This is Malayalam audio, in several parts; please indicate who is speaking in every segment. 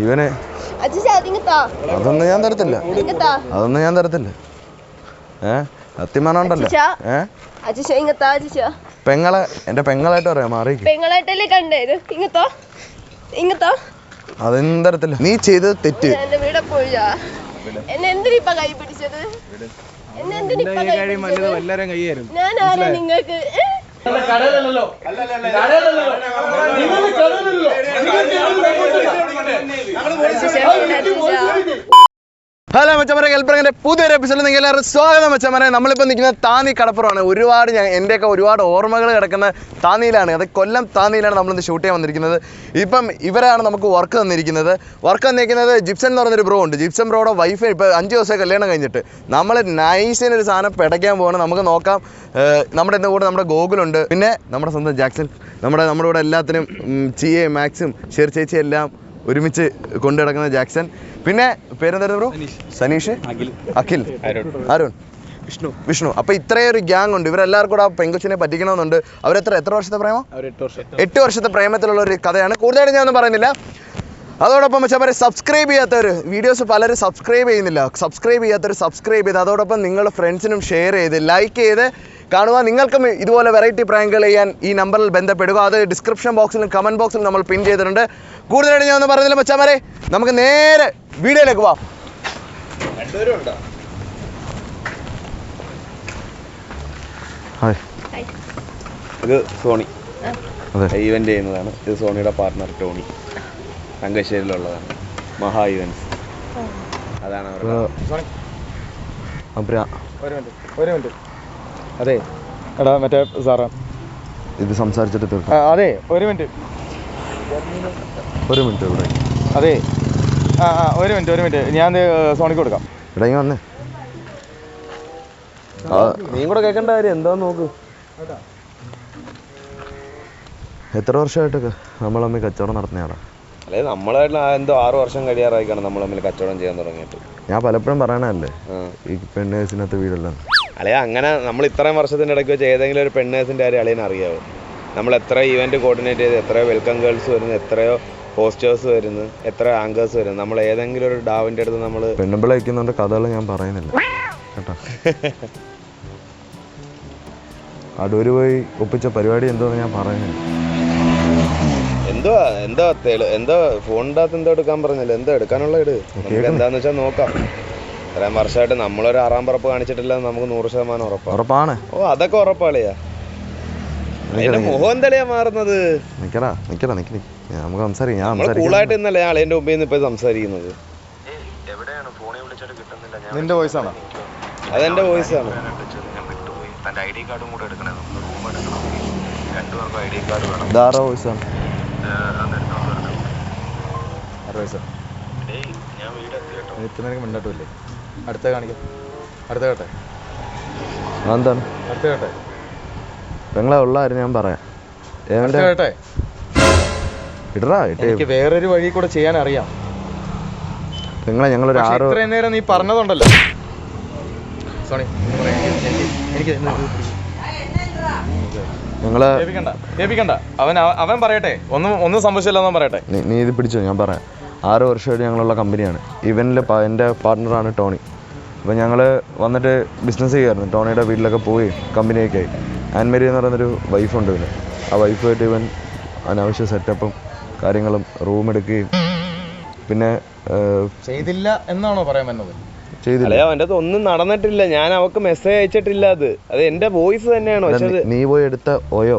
Speaker 1: ഇവന് അതൊന്നും ഞാൻ തരത്തില്ല. അതൊന്നും ഞാൻ തരത്തില്ല. ഏ? സത്യമാനം ഉണ്ടല്ലോ.
Speaker 2: അച്ഛാ.
Speaker 1: ഏ?
Speaker 2: അച്ഛാ ഇങ്ങത്താ അച്ഛാ
Speaker 1: പെങ്ങളെ എന്റെ പെങ്ങളായിട്ട് പറയാം മാറി
Speaker 2: പെങ്ങളായിട്ടല്ലേ കണ്ടേത് ഇങ്ങത്തോ ഇങ്ങത്തോ
Speaker 1: അതൊന്നും തരത്തില്ല. നീ ചെയ്തത് തെറ്റ്.
Speaker 2: എന്റെ വീടെ പോയാ എന്നെ എന്തിനിപ്പ കൈ പിടിച്ചത്? എന്നെ എന്തിനിപ്പ കൈ പിടിച്ചത്?
Speaker 3: എല്ലാരും കൈയായിരുന്നു
Speaker 2: ഞാൻ ആരാ നിങ്ങൾക്ക് ഏ?
Speaker 1: ഹലോ മച്ചമരെ കൽപ്പറങ്ങിന്റെ പുതിയൊരു എപ്പിസോഡിൽ നിങ്ങൾ എല്ലാവരും സ്വാഗതം മച്ചമരെ നമ്മളിപ്പോൾ നിൽക്കുന്ന താന്നി കടപ്പുറമാണ്. ഒരുപാട് ഞാൻ എന്റെയൊക്കെ ഒരുപാട് ഓർമ്മകൾ കിടക്കുന്ന താന്നിയിലാണ്. അത് കൊല്ലം താന്നിയിലാണ് നമ്മളിന്ന് ഷൂട്ട് ചെയ്യാൻ വന്നിരിക്കുന്നത്. ഇപ്പം ഇവരാണ് നമുക്ക് വർക്ക് തന്നിരിക്കുന്നത്. വർക്ക് തന്നിരിക്കുന്നത് ജിപ്സൺ എന്ന് പറഞ്ഞൊരു ബ്രോ ഉണ്ട്. ജിപ്സൺ ബ്രോയുടെ വൈഫ് ഇപ്പോൾ അഞ്ച് ദിവസം കല്യാണം കഴിഞ്ഞിട്ട്. നമ്മൾ നൈസിന് ഒരു സാധനം പിടയ്ക്കാൻ പോകണം നമുക്ക് നോക്കാം. നമ്മുടെ എന്റെ കൂടെ നമ്മുടെ ഗോകുലുണ്ട് പിന്നെ നമ്മുടെ സ്വന്തം ജാക്സൺ. നമ്മുടെ നമ്മുടെ കൂടെ എല്ലാത്തിനും ചിയെ മാക്സും ഷെർ ചേച്ചി എല്ലാം ഒരുമിച്ച് കൊണ്ടു നടക്കുന്ന ജാക്സൺ. പിന്നെ പേരെന്തായിരുന്നു ബ്രോ? സനീഷ്. അഖിൽ. അരുൺ. വിഷ്ണു. വിഷ്ണു. അപ്പൊ ഇത്രയും ഒരു ഗ്യാങ് ഉണ്ട്. ഇവരെല്ലാവർക്കും കൂടെ ആ പെങ്കൊച്ചിനെ പറ്റിക്കണമെന്നുണ്ട്. അവരെത്ര എത്ര വർഷത്തെ പ്രേമം?
Speaker 3: എട്ട് വർഷം.
Speaker 1: എട്ട് വർഷത്തെ പ്രേമത്തിലുള്ള ഒരു കഥയാണ്. കൂടുതലായിട്ട് ഞാനൊന്നും പറയുന്നില്ല. അതോടൊപ്പം വെച്ചാൽ പറയും സബ്സ്ക്രൈബ് ചെയ്യാത്തവർ വീഡിയോസ് പലരും സബ്സ്ക്രൈബ് ചെയ്യുന്നില്ല. സബ്സ്ക്രൈബ് ചെയ്യാത്തവർ സബ്സ്ക്രൈബ് ചെയ്ത് അതോടൊപ്പം നിങ്ങൾ ഫ്രണ്ട്സിനും ഷെയർ ചെയ്ത് ലൈക്ക് ചെയ്ത് കാണുക നിങ്ങൾക്കും ഇതുപോലെ വെറൈറ്റി പ്രാങ്കുകൾ ചെയ്യാൻ ഈ നമ്പറിൽ ബന്ധപ്പെടുക. അത് ഡിസ്ക്രിപ്ഷൻ ബോക്സിലും കമന്റ് ബോക്സിലും നമ്മൾ പിൻ ചെയ്തിട്ടുണ്ട്. കൂടുതലായിട്ട് ഞാൻ ഒന്ന് പറഞ്ഞില്ല മച്ചാമാരെ. നമുക്ക് നേരെ വീഡിയോയിലേക്ക് പോവാം.
Speaker 4: ഇത് സോണി.
Speaker 1: അതെ.
Speaker 4: ഈവന്റ് ചെയ്യുന്നതാണ്. ഇത് സോണിയുടെ പാർട്ണർ ടോണി. തങ്കശ്ശേരിയിലുള്ളതാണ്. മഹാ ഇവന്റ്സ് അതാണ് അവരുടെ
Speaker 3: ഒരു മിനിറ്റ് ഒരു മിനിറ്റ്. അതെ. എടാ മറ്റേ സാറാ.
Speaker 1: ഇത് സംസാരിച്ചിട്ട് തീർക്കാം.
Speaker 3: അതെ ഒരു മിനിറ്റ്.
Speaker 1: ഒരു മിനിറ്റ് ഇവിടെ.
Speaker 3: അതെ. ആ ആ ഒരു മിനിറ്റ് ഒരു മിനിറ്റ്. ഞാൻ സോണിക്ക് കൊടുക്കാം.
Speaker 1: ഇവിടെ ഇങ്ങ് വന്നേ.
Speaker 4: നീ കൂടെ കേൾക്കേണ്ട കാര്യം. എന്താന്ന് നോക്ക്.
Speaker 1: എത്ര വർഷമായിട്ടൊക്കെ നമ്മൾ തമ്മിൽ കച്ചവടം നടത്തുന്നതാണ്
Speaker 4: അല്ലെ നമ്മളായിട്ട് എന്തോ ആറ് വർഷം കഴിയാറായിക്കാണ് നമ്മൾ തമ്മിൽ കച്ചവടം ചെയ്യാൻ തുടങ്ങിയിട്ട്.
Speaker 1: ഞാൻ പലപ്പോഴും പറയണല്ലേ. ഈ പെണ്ണേഴ്സിനകത്ത് വീടെല്ലാം.
Speaker 4: അല്ലെ അങ്ങനെ നമ്മൾ ഇത്രയും വർഷത്തിന്റെ ഇടയ്ക്ക് വെച്ച് ഏതെങ്കിലും ഒരു പെണ്ണേഴ്സിന്റെ കാര്യം അളിയനെ അറിയാവോ? നമ്മൾ എത്ര ഇവന്റ് കോർഡിനേറ്റ് ചെയ്ത് എത്രയോ വെൽക്കം ഗേൾസ് വരുന്നു എത്രയോ പോസ്റ്റേഴ്സ് വരുന്നു എത്ര ആങ്കേഴ്സ് വരുന്നു. നമ്മൾ ഏതെങ്കിലും ഒരു ഡാവിന്റെ അടുത്ത് നമ്മൾ
Speaker 1: പെണ്ണുമ്പിള വയ്ക്കുന്നുണ്ട് കഥകൾ ഞാൻ പറയുന്നില്ല. കേട്ടോ. അടൂര് പോയി ഒപ്പിച്ച പരിപാടി എന്തോ ഞാൻ പറയുന്നില്ല.
Speaker 4: എന്തോ എന്തോ തെളി എന്തോ ഫോണിന്റെ അകത്ത് എന്തോ എടുക്കാൻ പറഞ്ഞില്ല? എന്തോ എടുക്കാനുള്ള ഇട് എന്താന്ന് വെച്ചാൽ നോക്കാം. ഇത്രയും വർഷമായിട്ട് നമ്മളൊരു ആറാം പറപ്പ് കാണിച്ചിട്ടില്ല നമുക്ക് നൂറ് ശതമാനം ഉറപ്പാണ്
Speaker 1: ഉറപ്പാണ്.
Speaker 4: ഓ അതൊക്കെ ഉറപ്പാളിയാ. മുന്നോട്ടില്ലേ മുഖം എന്തളിയാ മാറുന്നത്?
Speaker 1: നിക്കടാ നിക്കടാ നിക്ക് നിക്ക്. ഞാൻ- നമുക്ക് സംസാരിക്കാം. ഞാൻ
Speaker 4: കൂളായിട്ട് ഇന്നല്ലേ മുമ്പിൽ നിന്ന് ഇപ്പൊ സംസാരിക്കുന്നത്?
Speaker 3: നിന്റെ വോയിസ് ആണോ?
Speaker 4: അതെന്റെ വോയിസ് ആണ്.
Speaker 1: ധാരാ വോയിസാണ്
Speaker 3: ഞാൻ അടുത്ത കാണിക്കാം. അടുത്ത കേട്ടെ?
Speaker 1: എന്താണ്
Speaker 3: അടുത്ത കേട്ടെ?
Speaker 1: നിങ്ങളെ ഉള്ളായിരുന്നു ഞാൻ പറയാം.
Speaker 3: അടുത്ത കേട്ടെ?
Speaker 1: ഇടറാ
Speaker 3: എനിക്ക് വേറൊരു വഴി കൂടെ ചെയ്യാൻ അറിയാം
Speaker 1: നിങ്ങളെ ഞങ്ങളൊരു ആറ്
Speaker 3: ഇത്രയും നേരം നീ പറഞ്ഞതുണ്ടല്ലോ. സോണി എനിക്ക് കേൾപ്പിക്കണ്ട കേൾപ്പിക്കണ്ട. അവൻ അവൻ പറയട്ടെ. ഒന്നും ഒന്നും സംഭവിച്ചില്ല പറയട്ടെ.
Speaker 1: നീ- നീ ഇത് പിടിച്ചോ ഞാൻ പറയാം. ആറ് വർഷമായിട്ട് ഞങ്ങളുള്ള കമ്പനിയാണ്. ഇവനിൽ എന്റെ പാർട്ട്ണറാണ് ടോണി. അപ്പോൾ ഞങ്ങൾ വന്നിട്ട് ബിസിനസ് ചെയ്യുമായിരുന്നു ടോണിയുടെ വീട്ടിലൊക്കെ പോയി കമ്പനിയൊക്കെ ആയി. ആൻമേരി എന്ന് പറയുന്നൊരു വൈഫുണ്ട് ഇവന് ആ വൈഫുമായിട്ട് ഇവൻ അനാവശ്യ സെറ്റപ്പും കാര്യങ്ങളും റൂം എടുക്കുകയും പിന്നെ
Speaker 3: ചെയ്തില്ല എന്നാണോ പറയാൻ വന്നത്?
Speaker 1: ചെയ്തില്ല.
Speaker 4: അവന്റെ അവന്റെ ഒന്നും നടന്നിട്ടില്ല. ഞാൻ അവക്ക് മെസ്സേജ് അയച്ചിട്ടില്ല അത്. അത് എന്റെ വോയിസ് തന്നെയാണ്. പക്ഷെ
Speaker 1: നീ- പോയി എടുത്ത ഓയോ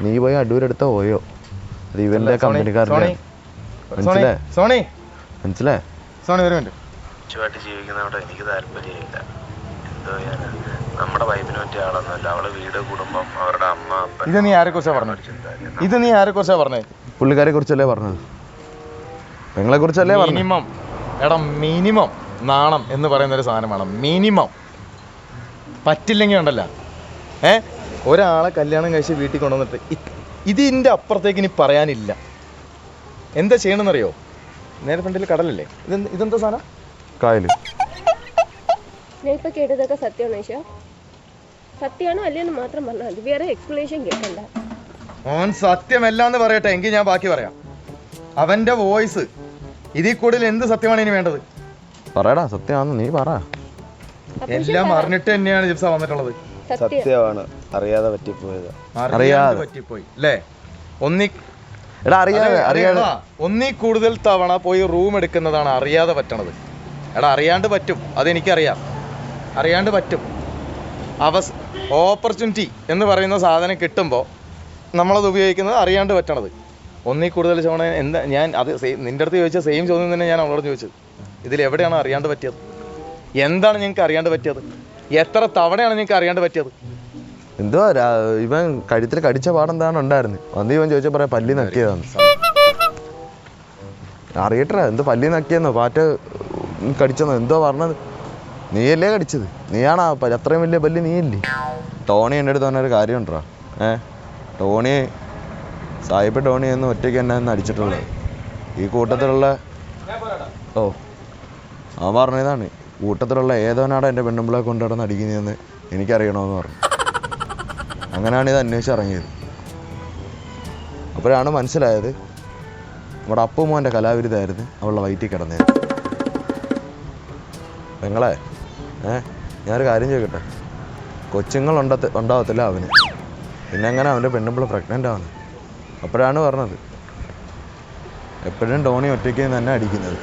Speaker 1: നീ പോയി അടൂരെടുത്ത ഓയോ അത് ഇവന്റെ
Speaker 3: കമ്പനിക്കാരുടെ
Speaker 1: മനസ്സിലായി?
Speaker 3: സോണി.
Speaker 1: മനസ്സിലായി?
Speaker 3: സോണി ഒരു മിനിറ്റ്.
Speaker 5: ഒറ്റവായിട്ട് ജീവിക്കുന്നവിടെ എനിക്ക് താല്പര്യമില്ല. എന്തോ ഞാൻ നമ്മുടെ വൈഫിനെ പറ്റിയ ആളൊന്നുമല്ല. അവൾ വീട് കുടുംബം അവരുടെ അമ്മ അപ്പൻ
Speaker 3: ഇത് നീ ആരെ കുറിച്ചാ പറഞ്ഞത് ഇത് നീ ആരെ കുറിച്ചാ പറഞ്ഞത്?
Speaker 1: പുള്ളിക്കാരെ കുറിച്ചല്ലേ പറഞ്ഞത്? നിങ്ങളെ കുറിച്ചല്ലേ
Speaker 3: മിനിമം. എടാ മിനിമം നാണം എന്ന് പറയുന്ന ഒരു സാധനം വേണം. മിനിമം. പറ്റില്ലെങ്കിൽ ഉണ്ടല്ല. ഏ? ഒരാളെ കല്യാണം കഴിച്ച് വീട്ടിൽ കൊണ്ടുവന്നിട്ട് ഇതിന്റെ ഇതിന്റെ അപ്പുറത്തേക്ക് ഇനി പറയാനില്ല. എന്താ ചെയ്യണമെന്നറിയോ? നേരെ ഫ്രണ്ടിൽ കടലല്ലേ? ഇതെന്ത് ഇതെന്താ സാധനം?
Speaker 1: കായൽ.
Speaker 2: ഞാൻ ഇപ്പൊ കേട്ടതൊക്കെ സത്യമാണോ ഈശോ? സത്യമാണോ അല്ലേന്ന് മാത്രം പറഞ്ഞാൽ മതി. വേറെ എക്സ്പ്ലനേഷൻ കേൾക്കണ്ട.
Speaker 3: ഓൻ സത്യമല്ല എന്ന് പറയട്ടെ എങ്കിൽ ഞാൻ ബാക്കി പറയാം. അവന്റെ വോയിസ് ഇതിൽ കൂടുതൽ എന്ത് സത്യമാണ് ഇനി വേണ്ടത്?
Speaker 1: പറയടാ സത്യമാണെന്ന് നീ പറ.
Speaker 3: എല്ലാം അറിഞ്ഞിട്ട് തന്നെയാണ് ജിപ്സ വന്നിട്ടുള്ളത്.
Speaker 2: സത്യം.
Speaker 4: സത്യമാണ്. അറിയാതെ പറ്റിപ്പോയത്.
Speaker 3: അറിയാതെ
Speaker 1: അറിയാതെ.
Speaker 3: പറ്റിപ്പോയി അല്ലേ? ഒന്നി
Speaker 1: എടാ അറിയാതെ അറിയാതെ.
Speaker 3: ഒന്നിൽ കൂടുതൽ തവണ പോയി റൂം എടുക്കുന്നതാണ് അറിയാതെ പറ്റണത്. എടാ അറിയാണ്ട് പറ്റും. അതെനിക്കറിയാം. അറിയാണ്ട് പറ്റും. അവസ് ഓപ്പർച്യൂണിറ്റി എന്ന് പറയുന്ന സാധനം കിട്ടുമ്പോൾ നമ്മളത് ഉപയോഗിക്കുന്നത് അറിയാണ്ട് പറ്റണത്. ഒന്നീ കൂടുതൽ തവണ എന്താ ഞാൻ അത് സെയിം നിന്റെ അടുത്ത് ചോദിച്ച സെയിം ചോദ്യം തന്നെ ഞാൻ അവളോട് ചോദിച്ചത്. ഇതിൽ എവിടെയാണ് അറിയാണ്ട് പറ്റിയത്? എന്താണ് ഞങ്ങൾക്ക് അറിയാണ്ട് പറ്റിയത്? എത്ര തവണയാണ് ഞങ്ങൾക്ക് അറിയാണ്ട് പറ്റിയത്?
Speaker 1: എന്തുവാ ഇവൻ കഴുത്തിൽ കടിച്ച പാടെന്താണ് ഉണ്ടായിരുന്നു? അന്ന് ഇവൻ ചോദിച്ചാൽ പറയാം പല്ലി നക്കിയതാണ് അറിയട്ടെ എന്ത് പല്ലി നക്കിയെന്നോ? പാറ്റ കടിച്ചെന്നോ? എന്തോ പറഞ്ഞത്. നീയല്ലേ കടിച്ചത്? നീയാണ് അത്രയും വലിയ പല്ലി നീയല്ലേ? ടോണി എന്റെ അടുത്ത് പറഞ്ഞൊരു കാര്യം ഉണ്ടോ ഏ? ടോണി സായിപ്പ് ടോണി എന്ന് ഒറ്റയ്ക്ക് എന്നെ ഒന്ന് അടിച്ചിട്ടുള്ളത്. ഈ കൂട്ടത്തിലുള്ള ഓ അവൻ പറഞ്ഞതാണ് കൂട്ടത്തിലുള്ള ഏതോനാടാ എന്റെ പെണ്ണുമ്പിളെ കൊണ്ട് നടന്ന് അടിക്കുന്നതെന്ന് എനിക്കറിയണമെന്ന് പറഞ്ഞു. അങ്ങനെയാണ് ഇത് അന്വേഷിച്ചിറങ്ങിയത് അപ്പോഴാണ് മനസ്സിലായത് നമ്മുടെ അപ്പുമോന്റെ കലാവിരുതായിരുന്നു അവളുടെ വയറ്റിൽ കിടന്നത്. പെങ്ങളെ ഏ ഞാനൊരു കാര്യം ചോദിക്കട്ടെ? കൊച്ചുങ്ങൾ ഉണ്ടത്ത് ഉണ്ടാവത്തില്ല അവന്. പിന്നെ അങ്ങനെ അവന്റെ പെണ്ണുമ്പോൾ പ്രഗ്നന്റ് ആണ്? അപ്പോഴാണ് പറഞ്ഞത്. എപ്പോഴും ടോണി ഒറ്റയ്ക്ക് തന്നെ അടിക്കുന്നത്.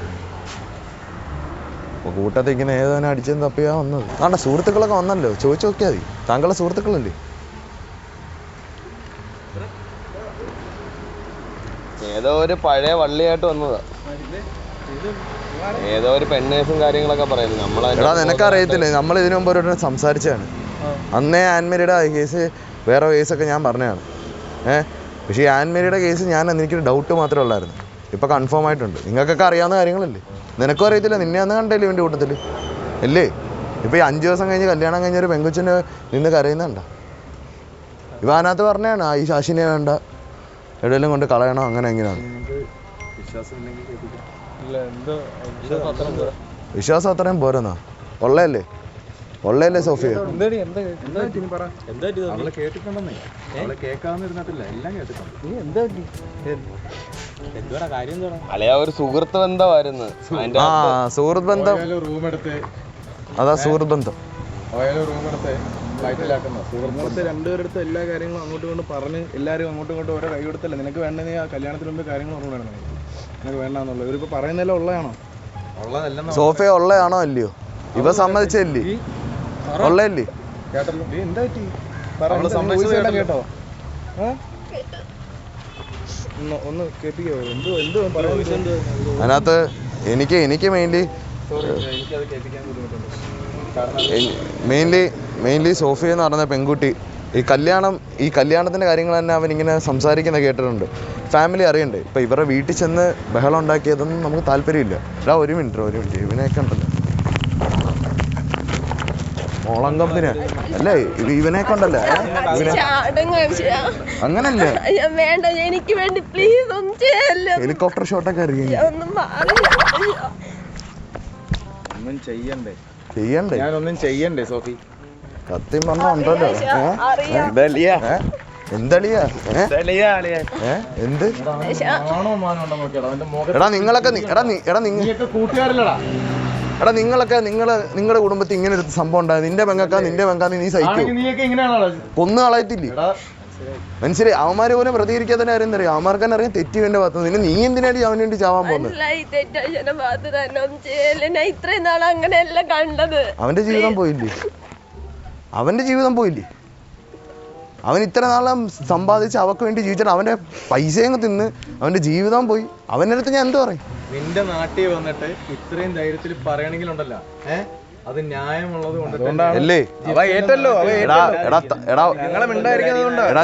Speaker 1: അപ്പോൾ കൂട്ടത്തിൽ ഇങ്ങനെ അടിച്ചെന്ന് തപ്പിയാ വന്നത്. ആണ്ട സുഹൃത്തുക്കളൊക്കെ വന്നല്ലോ ചോദിച്ചു നോക്കിയാൽ മതി. താങ്കളുടെ സുഹൃത്തുക്കളല്ലേ?
Speaker 4: ഏതോ ഒരു പഴയ വള്ളിയായിട്ട് വന്നതാ. ഏതോ ഒരു പെണ്ണേഴ്സും കാര്യങ്ങളൊക്കെ പറയുന്നു.
Speaker 1: നമ്മളെടാ നിനക്കറിയത്തില്ലേ നമ്മൾ ഇതിനു മുമ്പ് ഒരു സംസാരിച്ചതാണ്. അന്നേ ആൻമേരിയുടെ കേസ് വേറെ കേസൊക്കെ ഞാൻ പറഞ്ഞതാണ്. ഏഹ് പക്ഷേ ഈ ആൻമേരിയുടെ കേസ് ഞാൻ എനിക്കൊരു ഡൗട്ട് മാത്രമേ ഉള്ളായിരുന്നു. ഇപ്പം കൺഫേം ആയിട്ടുണ്ട്. നിങ്ങൾക്കൊക്കെ അറിയാവുന്ന കാര്യങ്ങളല്ലേ? നിനക്കും അറിയത്തില്ല. നിന്നെ അന്ന് കണ്ടല്ലേ ഇവന്റെ കൂട്ടത്തിൽ അല്ലേ? ഇപ്പം ഈ അഞ്ച് ദിവസം കഴിഞ്ഞ് കല്യാണം കഴിഞ്ഞ ഒരു പെങ്കുച്ചിനെ നിന്ന് കരയുന്നുണ്ട? ഇവ അതിനകത്ത് പറഞ്ഞതാണ് ഈ ശാശിനെ വേണ്ട. എവിടെയെങ്കിലും കൊണ്ട് കളയണോ? അങ്ങനെ എങ്ങനെയാണ്? വിശ്വാസം അത്രയും പോരെന്നാ? ഉള്ളയല്ലേ ഉള്ളയല്ലേ സോഫിയ?
Speaker 4: ഒരു സുഹൃത്ത് ബന്ധമായിരുന്നു.
Speaker 1: ആ സുഹൃത്ത് ബന്ധം. അതാ സുഹൃത്ത് ബന്ധം.
Speaker 3: റൂം എടുത്ത്. വയറ്റിലാക്കുന്ന
Speaker 6: രണ്ടുപേരുടെ അടുത്ത് എല്ലാ കാര്യങ്ങളും അങ്ങോട്ടും ഇങ്ങോട്ടും പറഞ്ഞ് എല്ലാവരും അങ്ങോട്ടും ഇങ്ങോട്ടും ഓരോ കൈ കൊടുത്തല്ലേ? നിനക്ക് വേണ്ടത് ആ കല്യാണത്തിന് മുമ്പ് കാര്യങ്ങൾ പറഞ്ഞു നിനക്ക് വേണ്ടാന്നുള്ളത്. ഇവരിപ്പോ പറയുന്നതെല്ലാം ഉള്ളതാണോ?
Speaker 3: സോഫ
Speaker 1: ഉള്ളതാണോ ഉള്ളയാണോ അല്ലയോ? ഇവ സമ്മതിച്ചല്ലേ
Speaker 6: ഉള്ളല്ലേ
Speaker 3: കേട്ടോ?
Speaker 6: ഒന്ന്
Speaker 1: അതിനകത്ത് എനിക്ക് എനിക്ക് മെയിൻലി
Speaker 3: എനിക്കത് കേൾപ്പിക്കാൻ ബുദ്ധിമുട്ടുണ്ട്.
Speaker 1: മെയിൻലി മെയിൻലി സോഫിയ എന്ന് പറഞ്ഞ പെൺകുട്ടി. ഈ കല്യാണം ഈ കല്യാണത്തിന്റെ കാര്യങ്ങൾ തന്നെ അവൻ ഇങ്ങനെ സംസാരിക്കുന്ന കേട്ടിട്ടുണ്ട്. ഫാമിലി അറിയണ്ട്. ഇപ്പം ഇവരുടെ വീട്ടിൽ ചെന്ന് ബഹളം ഉണ്ടാക്കിയതൊന്നും നമുക്ക് താല്പര്യമില്ല. എടാ ഒരു മിനിറ്റ് ഒരു മിനിറ്റ് ഇവനെയൊക്കെ ഉണ്ടല്ലോ. മോളം കമ്പനി അല്ലേ ഇത് ഇവനെയൊക്കെ ഉണ്ടല്ലോ. അങ്ങനല്ലേ?
Speaker 2: വേണ്ട എനിക്ക് വേണ്ടി പ്ലീസ് ഒന്നും ചെയ്യല്ല.
Speaker 1: ഹെലികോപ്റ്റർ ഷോട്ടൊക്കെ അറിയാം
Speaker 2: ഒന്നും
Speaker 6: ചെയ്യണ്ടേ?
Speaker 1: ചെയ്യണ്ടേ?
Speaker 3: ഞാനൊന്നും ചെയ്യണ്ടേ സോഫി.
Speaker 1: സത്യം പറഞ്ഞുണ്ടല്ലോ? എന്തളിയാ? എന്ത് എടാ നിങ്ങളൊക്കെ എടാ എടാ നിങ്ങ എടാ നിങ്ങളൊക്കെ നിങ്ങൾ നിങ്ങളുടെ കുടുംബത്തിൽ ഇങ്ങനെ ഒരു സംഭവം ഉണ്ടായത്. നിന്റെ പെങ്കാ നിന്റെ പെങ്കാ നീ സഹിക്കൂ. കൊന്നു കളയത്തില്ലേ മനസ്സിലായി. അവന്മാര് പോലും പ്രതികരിക്കാത്ത കാര്യം അറിയാം അവന്മാർക്ക് തന്നെ അറിയാം തെറ്റി വേണ്ട ഭാഗത്ത് നിന്നെ. നീ എന്തിനാടി അവന് വേണ്ടി ചാവാൻ പോകുന്നത്? അവന്റെ ജീവിതം പോയില്ലേ? അവന്റെ ജീവിതം പോയില്ലേ? അവൻ ഇത്ര നാളം സമ്പാദിച്ച് അവക്ക് വേണ്ടി ജീവിച്ചിട്ട് അവന്റെ പൈസയും തിന്ന് അവന്റെ ജീവിതം പോയി. അവന്റെ അടുത്ത് ഞാൻ എന്ത് പറയും?
Speaker 3: നിന്റെ നാട്ടിൽ വന്നിട്ട് ഇത്രയും ധൈര്യത്തിൽ പറയണെങ്കിലുണ്ടല്ലോ. ഏ? അത് ന്യായമുള്ളത് കൊണ്ട്
Speaker 1: അല്ലേ?
Speaker 6: അവ ഏറ്റല്ലോ
Speaker 1: എടാ എടാ എടാ
Speaker 6: ഞങ്ങളെ മിണ്ടായിരിക്കുന്നത്
Speaker 1: എടാ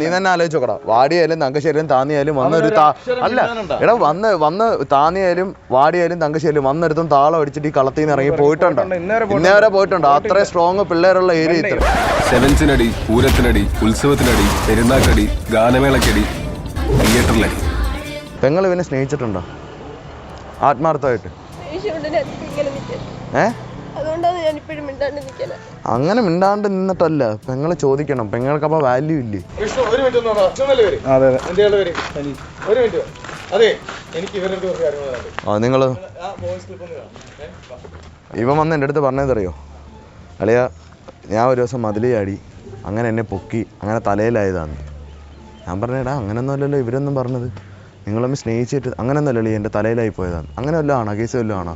Speaker 1: നീ തന്നെ ആലോചിച്ചോക്കടാ. വാടിയായാലും തങ്കശ്ശേരിയും താന്നിയാലും വന്നൊരു താ അല്ല എടാ വന്ന് വന്ന് താന്നിയാലും വാടിയായാലും തങ്കശ്ശേരിയും വന്നൊരുത്തും താളം അടിച്ചിട്ട് ഈ കളത്തിൽ നിന്ന് ഇറങ്ങി പോയിട്ടുണ്ടോ? ഇന്നേ വരെ പോയിട്ടുണ്ടോ. അത്രയും സ്ട്രോങ് പിള്ളേരുള്ള ഏരിയ ഇത്ര
Speaker 7: സെവൻസിനടി പൂരത്തിനടി ഉത്സവത്തിനടി പെരുന്നാക്കടി ഗാനമേളക്കടി തിയേറ്ററിലടി.
Speaker 1: പെങ്ങൾ ഇവനെ സ്നേഹിച്ചിട്ടുണ്ടോ? ആത്മാർത്ഥമായിട്ട്.
Speaker 2: ദേഷ്യമുണ്ട് ഞാൻ ഇപ്പോഴും മിണ്ടാണ്ട് നിൽക്കുന്നത്
Speaker 1: അങ്ങനെ മിണ്ടാണ്ട് നിന്നിട്ടല്ല. പെങ്ങളെ ചോദിക്കണം. പെങ്ങൾക്ക് അപ്പൊ വാല്യൂ ഇല്ലേ?
Speaker 3: വിഷ്ണു ഒരു മിനിറ്റ് ഒന്ന്
Speaker 6: അതെ അതെ.
Speaker 3: എന്തെയാളുടെ പേര് ഒരു മിനിറ്റ് അതെ എനിക്ക് ഇവരുടെ അടുത്ത് കുറച്ച് കാര്യങ്ങൾ പറയാനുണ്ട്.
Speaker 1: ആ നിങ്ങൾ?
Speaker 3: ആ വോയിസ് ക്ലിപ്പ് ഒന്ന് കാണാം. ഏ, വാ.
Speaker 1: ഇവൻ വന്ന് എന്റെ അടുത്ത് പറഞ്ഞതറിയോ? അളിയ ഞാൻ ഒരു ദിവസം മതിൽ ചാടി അങ്ങനെ എന്നെ പൊക്കി അങ്ങനെ തലയിലായതാണ്. ഞാൻ പറഞ്ഞേടാ അങ്ങനെയൊന്നും അല്ലല്ലോ ഇവരൊന്നും പറഞ്ഞത്. നിങ്ങളൊന്ന് സ്നേഹിച്ചിട്ട് അങ്ങനെയൊന്നും അല്ലല്ലോ എന്റെ തലയിലായി പോയതാണ്. അങ്ങനെ വല്ലതും ആണോ? കേസ് വല്ലതും ആണോ?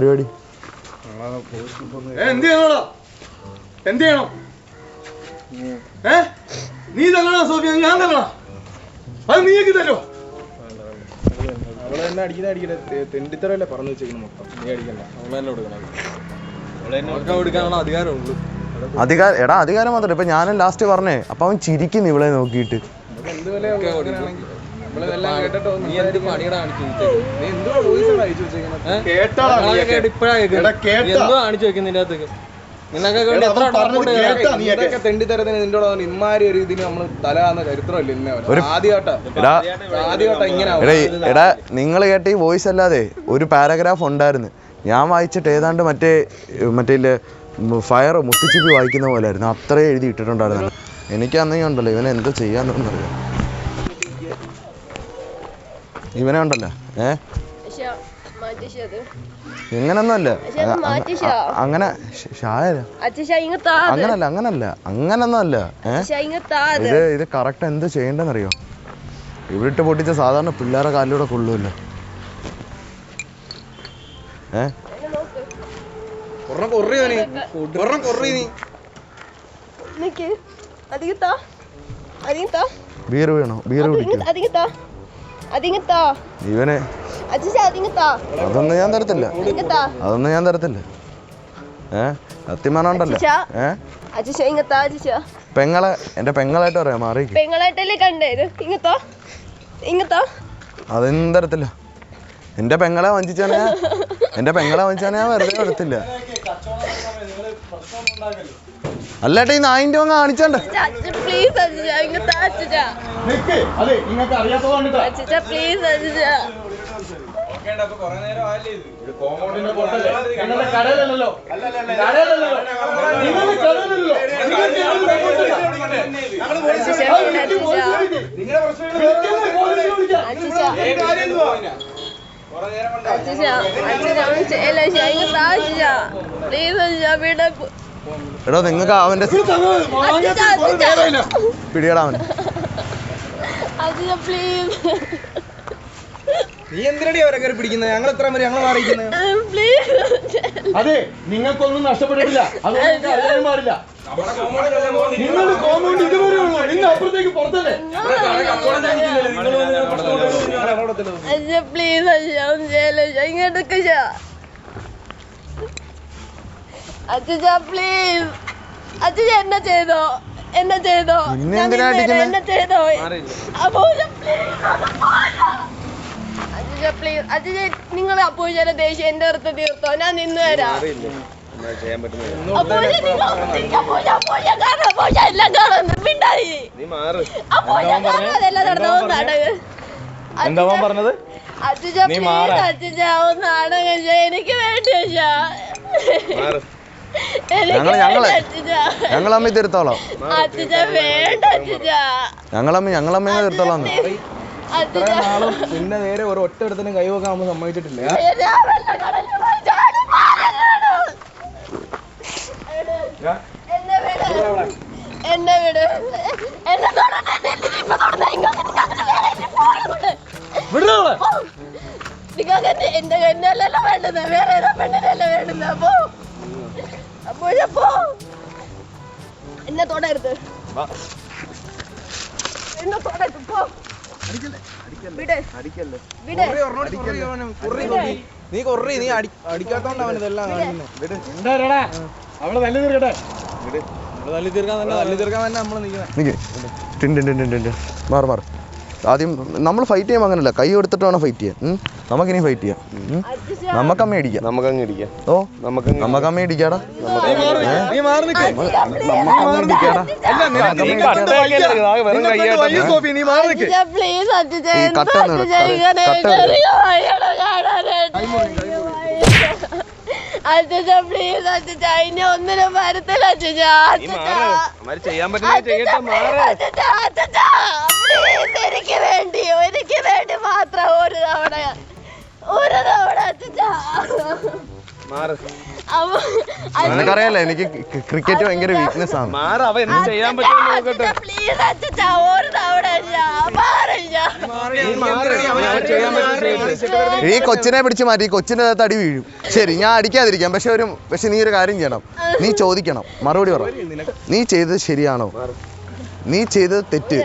Speaker 1: പരിപാടി?
Speaker 6: എന്ത് ചെയ്യണോടാ? എന്ത് ചെയ്യണം? ഏ? നീ തങ്ങണോ സോഫിയ ഞാൻ തങ്ങണോ അത് നീയൊക്കെ തരോ അവളെ എന്നെ അടിക്കുന്ന അടിക്കട്ടെ തെണ്ടിത്തറല്ലേ പറഞ്ഞു വെച്ചേക്കണം മൊത്തം. നീ അടിക്കണ്ട. അവളെ തന്നെ കൊടുക്കണം. കൊടുക്കാനുള്ള അധികാരമുള്ളൂ
Speaker 1: അധികാരം എടാ അധികാരം മാത്രമല്ല ഇപ്പൊ ഞാനും ലാസ്റ്റ് പറഞ്ഞേ. അപ്പൊ അവൻ ചിരിക്കുന്നു ഇവളെ നോക്കിയിട്ട്.
Speaker 6: എന്ത് പണിയുടെ എടാ, ഇമ്മാരി ഒരു ഇതിന് നമ്മൾ ചരിത്രമല്ലേ ഇന്നേ ആദ്യമായിട്ടാ.
Speaker 1: നിങ്ങൾ കേട്ട ഈ വോയിസ് അല്ലാതെ ഒരു പാരഗ്രാഫ് ഉണ്ടായിരുന്നു. ഞാൻ വായിച്ചിട്ട് ഏതാണ്ട് മറ്റേ മറ്റേ ഫയർ മുത്തുച്ചിപ്പി വായിക്കുന്ന പോലെ ആയിരുന്നു അത്രേ എഴുതി ഇട്ടിട്ടുണ്ടായിരുന്നു എനിക്ക് അന്നേ ഉണ്ടല്ലോ ഇവനെ എന്തോ ചെയ്യാന്നറിയാം ഇവനെ ഉണ്ടല്ലോ ഏ?
Speaker 2: ഇങ്ങനൊന്നല്ല
Speaker 1: അങ്ങനെ അങ്ങനല്ല അങ്ങനല്ല.
Speaker 2: അത്.
Speaker 1: ഇത് ഇത് കറക്റ്റ് എന്ത് ചെയ്യണ്ടെന്നറിയോ ഇവിടിട്ട് പൊട്ടിച്ച സാധാരണ പിള്ളേരെ കാലിലൂടെ കൊള്ളൂല്ലോ ഏ?
Speaker 2: എന്നെ നോക്ക്
Speaker 6: ഒരെണ്ണം കൊറി നീ ഒരെണ്ണം കൊറി നീ
Speaker 2: നിക്ക്. അതിങ്ങത്താ അതിങ്ങത്താ
Speaker 1: ബീർ വീണോ? ബീർ കുടിക്കും? ഇവന് അതൊന്നും ഞാൻ തരത്തില്ല. അതൊന്നും ഞാൻ തരത്തില്ല. ഏ. ഏ? പെങ്ങളെ എന്റെ പെങ്ങളായിട്ട് പറയാം മാറി
Speaker 2: പെങ്ങളായിട്ടല്ലേ ഇങ്ങത്തോ? ഇങ്ങത്താ?
Speaker 1: അതൊന്നും തരത്തില്ല. എന്റെ പെങ്ങളെ വഞ്ചിച്ചാണ് എന്റെ പെങ്ങളെ വഞ്ചിച്ചാണ് ഞാൻ വെറുതെ കൊടുത്തില്ല. അല്ലേട്ടാ ഈ നായിന്റെ അങ്ങ് കാണിച്ചണ്ട
Speaker 2: പ്ലീസ് അച്ഛ വീടെ
Speaker 1: എടോ നിങ്ങൾക്ക് അവന്റെ പിടിയടാ അവൻ.
Speaker 6: നീ എന്തിനടി അവരെ കയറി പിടിക്കുന്നത് ഞങ്ങൾ എത്ര വരെ ഞങ്ങൾ മാറിയിരിക്കുന്നത് അതെ നിങ്ങൾക്കൊന്നും നഷ്ടപ്പെട്ടിട്ടില്ല. അത് നിങ്ങൾക്ക് അറിയാൻ പാടില്ല. നിങ്ങളുടെ കോമ്പൗണ്ട് ഇതുവരെ ഉള്ളൂ നിങ്ങൾ അപ്പുറത്തേക്ക് പുറത്തല്ലേ?
Speaker 2: പ്ലീസ് ഇങ്ങോട്ടൊക്കെ അച്ഛ പ്ലീസ് അച്ഛ എന്നെ ചെയ്തോ? എന്നെ ചെയ്തോ? എന്നെ ചെയ്തോ? അച്ഛ പ്ലീസ് അച്ഛ നിങ്ങൾ അപ്പൂജയുടെ ദേഷ്യം എന്റെ അടുത്ത് തീർത്തോ? ഞാൻ നിന്ന് വരാം.
Speaker 3: എന്താ പറഞ്ഞത്?
Speaker 2: അച്ഛ ഒന്ന് നാടകം എനിക്ക് വേണ്ടി ഞങ്ങൾ ഞങ്ങൾ
Speaker 1: ഞങ്ങളമ്മ
Speaker 2: അച്ഛാ
Speaker 1: ഞങ്ങളമ്മ ഞങ്ങളമ്മ
Speaker 6: നാളും പിന്നെ നേരെ ഒരു ഒറ്റ ഇടത്തിനും കൈവക്കാൻ നമ്മൾ സമ്മതിച്ചിട്ടില്ല.
Speaker 2: എന്നെ വിട്. എന്നെ നിങ്ങൾക്ക് എന്റെ എന്നല്ലല്ലോ വേണ്ടത് വേറെ ഏതോ പെണ്ണിനല്ലേ വേണ്ടത് അപ്പോ എന്നെ തൊടരുത് എന്നെ തൊടരുത് പോ. വിട്. വിട്.
Speaker 6: നീ കൊറി നീ അടിക്കാത്തോണ്ടാവൻ അവൻ ഇതെല്ലാം
Speaker 3: അവളെ നല്ല തീർക്കട്ടെ?
Speaker 6: നമ്മൾ തല്ലി തീർക്കാൻ തന്നെ തല്ലി തീർക്കാൻ തന്നെ നമ്മൾ നിൽക്കുന്നത്
Speaker 1: നിക്ക്. ടിൻ ടിൻ ടിൻ ടിൻ ടിൻ ടിൻ. മാറ് മാറ്. ആദ്യം നമ്മൾ ഫൈറ്റ് ചെയ്യുമ്പോൾ അങ്ങനല്ല. കൈ എടുത്തിട്ട് വേണം ഫൈറ്റ് ചെയ്യാൻ. നമുക്ക് നമുക്കിനി ഫൈറ്റ് ചെയ്യാം. നമുക്കമ്മ ഇടിക്കാം.
Speaker 4: നമുക്കങ്ങ് ഇടിക്കാം.
Speaker 1: ഓ
Speaker 4: നമുക്ക്
Speaker 1: നമുക്കമ്മ ഇടിക്കാടാ? കട്ട കട്ട്
Speaker 2: ഇങ്ങനെ?
Speaker 1: കട്ട്
Speaker 2: ചെറിയ വഴിയാണ് കാണാനായിട്ട്. അച്ഛാ, അച്ഛാ, ഇനി ഒന്നിനും വരത്തില്ല അച്ഛാ. അച്ഛാ, എനിക്ക് വേണ്ടി എനിക്ക് വേണ്ടി മാത്രം ഒരു തവണ ഒരു തവണ അച്ഛാ
Speaker 4: മാറ്.
Speaker 2: അവ-
Speaker 1: നിനക്കറിയാലോ എനിക്ക് ക്രിക്കറ്റ് ഭയങ്കര വീക്ക്നെസ് ആണ്.
Speaker 4: നോക്കട്ടെ.
Speaker 2: അച്ഛാ, please അച്ഛാ, ഒരു തവണ
Speaker 1: ഈ കൊച്ചിനെ പിടിച്ച് മാറ്റി ഈ കൊച്ചിന്റെ അകത്ത് അടി വീഴും. ശരി ഞാൻ അടിക്കാതിരിക്കാം പക്ഷെ ഒരു പക്ഷെ നീ ഒരു കാര്യം ചെയ്യണം. നീ ചോദിക്കണം. മറുപടി പറ. നീ ചെയ്തത് ശരിയാണോ? നീ ചെയ്തത് തെറ്റ്.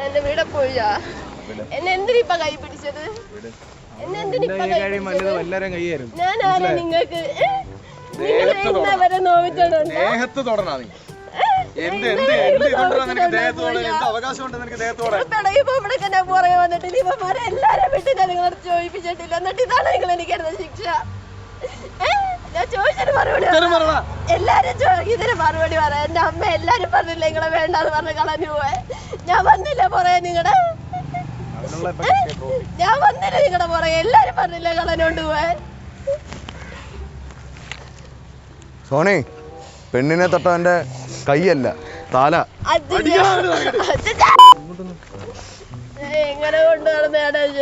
Speaker 2: നിങ്ങൾക്ക്? നിങ്ങൾ ഇന്നവരെ
Speaker 6: എന്ത് എന്ത് എന്ത് ഇതുകൊണ്ടാ നിനക്ക് ദേഹത്ത് തൊടാൻ എന്ത് അവകാശം ഉണ്ട് നിനക്ക് ദേഹത്ത് തൊടാൻ
Speaker 2: തുടങ്ങിയപ്പോ ഇവിടെ ഞാൻ പുറകെ വന്നിട്ട് ഇനിമാരെ എല്ലാരും വിട്ട് ഞാൻ നിങ്ങളോട് ചോദിപ്പിച്ചിട്ടില്ല. എന്നിട്ട് ഇതാണ് നിങ്ങൾ എനിക്ക് എടുത്ത ശിക്ഷ. ഞാൻ ചോദിച്ചതിന് മറുപടി. എല്ലാരും ഇതിന് മറുപടി പറ. എന്റെ അമ്മ എല്ലാരും പറഞ്ഞില്ല നിങ്ങളെ വേണ്ടാന്ന് പറഞ്ഞ് കളഞ്ഞു പോയെ. ഞാൻ വന്നില്ല പുറകെ നിങ്ങടെ? ഞാൻ വന്നില്ല നിങ്ങടെ പുറകെ? എല്ലാരും പറഞ്ഞില്ല കളഞ്ഞോണ്ട് പോയെ?
Speaker 1: സോണി പെണ്ണിനെ തൊട്ടവന്റെ കൈയല്ല തല.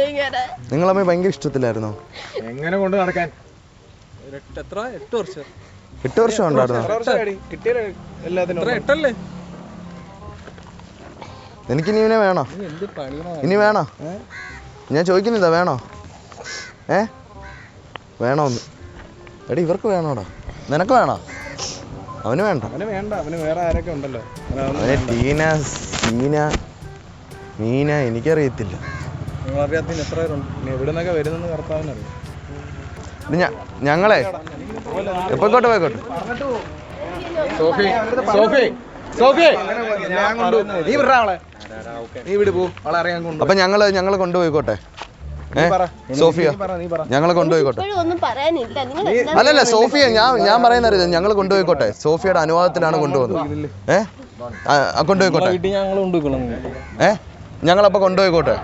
Speaker 2: ഇങ്ങനെ?
Speaker 1: നിങ്ങളമ്മ ഭയങ്കര ഇഷ്ടത്തിലായിരുന്നോ?
Speaker 6: എങ്ങനെ കൊണ്ട് നടക്കാൻ? എത്ര? എട്ട് വർഷം.
Speaker 1: എട്ട് വർഷം ഉണ്ടായിരുന്നു?
Speaker 6: എട്ടല്ലേ?
Speaker 1: എനിക്കിനി ഇവനെ വേണോ? ഇനി വേണോ? ഞാൻ ചോദിക്കുന്നില്ല വേണോ? ഏ? വേണോന്ന്. എടാ ഇവർക്ക് വേണോടാ. നിനക്ക് വേണോ? അവന് വേണ്ട.
Speaker 6: അവന് വേണ്ട അവന് വേറെ ആരൊക്കെ ഉണ്ടല്ലോ?
Speaker 1: അവന് ടീന സീന മീന എനിക്കറിയത്തില്ല.
Speaker 6: എത്ര പേരുണ്ട്? ഇനി എവിടെ നിന്നൊക്കെ വരുന്നെന്ന് കർത്താവിനറിയാം
Speaker 1: ഇത് ഞ- ഞങ്ങളെ? എപ്പോയിക്കോട്ടെ പോയിക്കോട്ടെ.
Speaker 6: Sophie Sophie Sophie! ഞാൻ കൊണ്ടു നീ വിടാ അവളെ. നീ വിട് പോ. അവളെ അറിയാൻ കൊണ്ടു
Speaker 1: അപ്പൊ ഞങ്ങൾ ഞങ്ങൾ കൊണ്ടുപോയിക്കോട്ടെ. സോഫിയ
Speaker 6: നീ പറ നീ പറ
Speaker 1: ഞങ്ങളെ കൊണ്ടുപോയിക്കോട്ടെ
Speaker 2: ഇപ്പോഴും ഒന്നും പറയാനില്ല നിങ്ങൾ
Speaker 1: അല്ലല്ല സോഫിയ ഞാൻ ഞാൻ പറയുന്ന അറിയാം ഞങ്ങൾ കൊണ്ടുപോയിക്കോട്ടെ സോഫിയയുടെ അനുവാദത്തിലാണ് കൊണ്ടുപോകുന്നത് ഏ ആ, ആ, കൊണ്ടുപോയിക്കോട്ടെ
Speaker 6: ഏഹ് ഞങ്ങൾ
Speaker 1: ഞങ്ങളപ്പോ കൊണ്ടുപോയിക്കോട്ടെ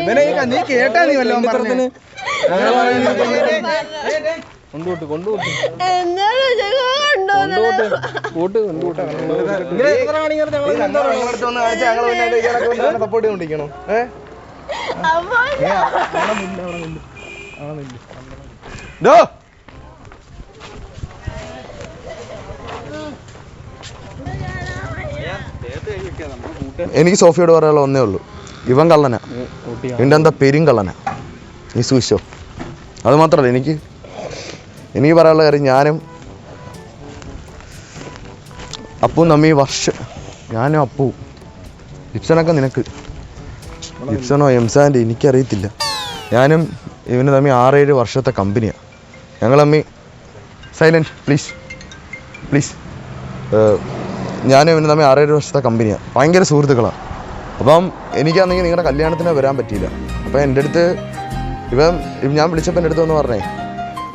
Speaker 6: ഇവനെ നീ കേട്ടാ നീ വല്ലോ പറഞ്ഞു കൊണ്ടുപോട്ട് കൊണ്ടുപോട്ട് സപ്പോർട്ട്
Speaker 1: എനിക്ക് സോഫിയോട് പറയാനുള്ള ഒന്നേ ഉള്ളൂ. ഇവൻ കള്ളനാ. ഇവന്റെ എന്താ പെരും കള്ളനാ? നീ സൂക്ഷിച്ചോ. അത് മാത്രമല്ല എനിക്ക് എനിക്ക് പറയാനുള്ള കാര്യം ഞാനും അപ്പു നമ്മ ഈ വർഷം ഞാനും അപ്പു. ലിപ്സനൊക്കെ നിനക്ക്. ലിപ്സണോ എംസാന്റെ എനിക്കറിയത്തില്ല. ഞാനും ഇവന് തമ്മി ആറേഴ് വർഷത്തെ കമ്പനിയാണ് ഞങ്ങൾ തമ്മി സൈലന്റ് പ്ലീസ് പ്ലീസ്. ഞാനും ഇവന് തമ്മിൽ ആറേഴ് വർഷത്തെ കമ്പനിയാണ് ഭയങ്കര സുഹൃത്തുക്കളാണ് അപ്പം എനിക്കാണെങ്കിൽ നിങ്ങളുടെ കല്യാണത്തിന് വരാൻ പറ്റിയില്ല. അപ്പം എന്റെ അടുത്ത് ഇവൻ ഞാൻ വിളിച്ചപ്പോൾ എന്റെ അടുത്ത് വന്ന് പറഞ്ഞേ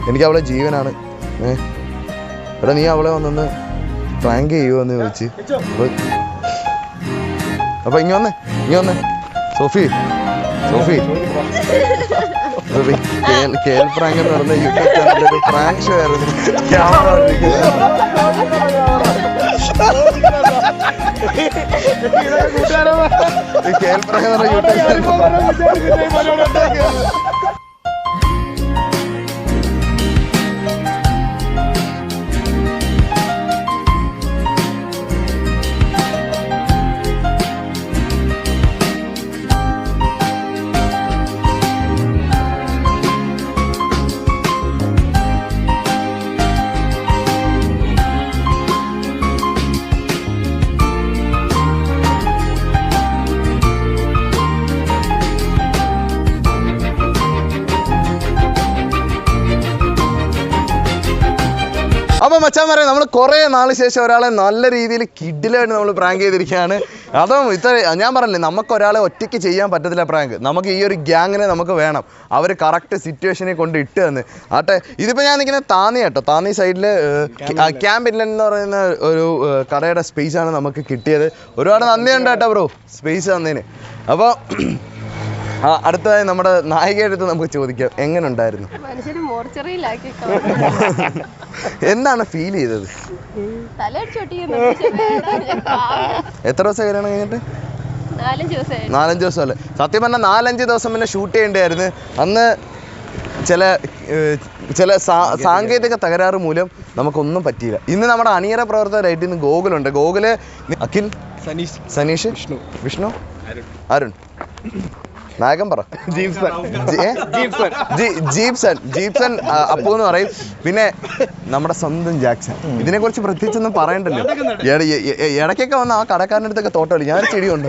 Speaker 1: എനിക്ക് അവളെ ജീവനാണ്. ഏ? എടാ നീ അവളെ വന്നൊന്ന് പ്രാങ്ക് ചെയ്യുമോ എന്ന് ചോദിച്ച് അപ്പൊ ഇങ്ങ വന്നേ ഇങ്ങ വന്നേ. Sophie Sophie. സോഫി കേൽ പ്രാങ്ക് എന്ന് പറഞ്ഞ യൂട്യൂബ് ഒരു പ്രാങ്ക് ഷോ ആയിരുന്നു. ക്യാമറ കേൽ പ്രാങ്ക് എന്ന് പറഞ്ഞ യൂട്യൂബ് ചാനൽ മച്ചാൻ പറയാം നമ്മൾ കുറേ നാൾ ശേഷം ഒരാളെ നല്ല രീതിയിൽ കിഡിലായിട്ട് നമ്മൾ പ്രാങ്ക് ചെയ്തിരിക്കുകയാണ്. അതും ഇത്ര ഞാൻ പറഞ്ഞില്ലേ നമുക്ക് ഒരാളെ ഒറ്റയ്ക്ക് ചെയ്യാൻ പറ്റത്തില്ല പ്രാങ്ക് നമുക്ക് ഈ ഒരു ഗ്യാങ്ങിനെ നമുക്ക് വേണം. അവർ കറക്റ്റ് സിറ്റുവേഷനെ കൊണ്ട് ഇട്ട് തന്ന്. ആട്ടെ ഇതിപ്പോ ഞാൻ നിൽക്കുന്ന താന്നി കേട്ടോ. താന്നി സൈഡിൽ ക്യാമ്പ് ഇല്ല. എന്ന് പറയുന്ന ഒരു കടയുടെ സ്പേസ് ആണ് നമുക്ക് കിട്ടിയത്. ഒരുപാട് നന്ദിയുണ്ട് കേട്ടോ ബ്രോ സ്പേസ് തന്നതിന്. അപ്പോൾ ആ അടുത്തതായി നമ്മുടെ നായികയുടെ അടുത്ത് നമുക്ക് ചോദിക്കാം എങ്ങനെ ഉണ്ടായിരുന്നു എന്താണ് ഫീൽ ചെയ്തത്? എത്ര ദിവസം കല്യാണം കഴിഞ്ഞിട്ട്?
Speaker 2: നാലഞ്ച്
Speaker 1: ദിവസം അല്ലേ? സത്യം പറഞ്ഞാൽ നാലഞ്ച് ദിവസം പിന്നെ ഷൂട്ട് ചെയ്യേണ്ടായിരുന്നു അന്ന് ചില ചില സാങ്കേതിക തകരാറ് മൂലം നമുക്കൊന്നും പറ്റിയില്ല. ഇന്ന് നമ്മുടെ അണിയറ പ്രവർത്തകരായിട്ട് ഇന്ന് ഗോകുലുണ്ട്. ഗോകുൽ അഖിൽ
Speaker 6: സനീഷ്.
Speaker 1: സനീഷ്
Speaker 6: വിഷ്ണു.
Speaker 1: വിഷ്ണു അരുൺ. അരുൺ. നായകൻ പറ.
Speaker 6: ജീപ്സൺ
Speaker 1: ജീപ്സൺ ജീപ്സൺ ജീപ്സൺ അപ്പു എന്ന് പറയും. പിന്നെ നമ്മുടെ സ്വന്തം ജാക്സൺ. ഇതിനെ കുറിച്ച് പ്രത്യേകിച്ചൊന്നും പറയണ്ടല്ലോ. ഇടയ്ക്കൊക്കെ വന്ന ആ കടക്കാരന്റെ അടുത്തൊക്കെ തോട്ടമല്ലേ ഞാൻ ചെടി കൊണ്ട്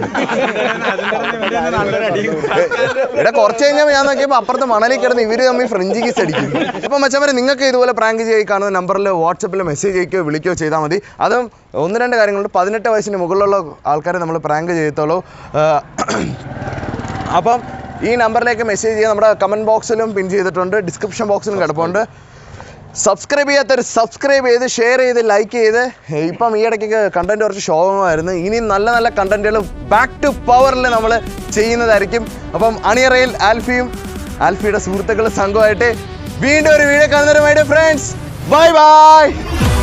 Speaker 1: ഇവിടെ കുറച്ച് കഴിഞ്ഞാൽ ഞാൻ നോക്കിയപ്പോൾ അപ്പുറത്ത് മണലിൽ കിടന്ന് ഇവർ തമ്മിൽ ഫ്രഞ്ച് കിസ് അടിക്കും. അപ്പൊ മച്ചവരെ നിങ്ങൾക്ക് ഇതുപോലെ പ്രാങ്ക് ചെയ്യാൻ കാണുന്ന നമ്പറിൽ വാട്സപ്പിൽ മെസ്സേജ് അയക്കുകയോ വിളിക്കോ ചെയ്താൽ മതി. അതും ഒന്ന് രണ്ട് കാര്യങ്ങളുണ്ട്. പതിനെട്ട് വയസ്സിന് മുകളിലുള്ള ആൾക്കാരെ നമ്മൾ പ്രാങ്ക് ചെയ്യത്തുള്ളൂ. ആ, അപ്പം ഈ നമ്പറിലേക്ക് മെസ്സേജ് ചെയ്യുക നമ്മുടെ കമന്റ് ബോക്സിലും പിൻ ചെയ്തിട്ടുണ്ട്. ഡിസ്ക്രിപ്ഷൻ ബോക്സിലും കിടപ്പുണ്ട്. സബ്സ്ക്രൈബ് ചെയ്യാത്തവർ സബ്സ്ക്രൈബ് ചെയ്ത് ഷെയർ ചെയ്ത് ലൈക്ക് ചെയ്ത്. ഇപ്പം ഈ ഇടയ്ക്കൊക്കെ കണ്ടന്റ് കുറച്ച് ശോഭമായിരുന്നു. ഇനി നല്ല നല്ല കണ്ടന്റുകൾ ബാക്ക് ടു പവറിൽ നമ്മൾ ചെയ്യുന്നതായിരിക്കും. അപ്പം അണിയറയിൽ ആൽഫിയും ആൽഫിയുടെ സുഹൃത്തുക്കളുടെ സംഘമായിട്ട് വീണ്ടും ഒരു വീഡിയോ കാണുന്നവരുമായിട്ട് ഫ്രണ്ട്സ് ബൈ ബൈ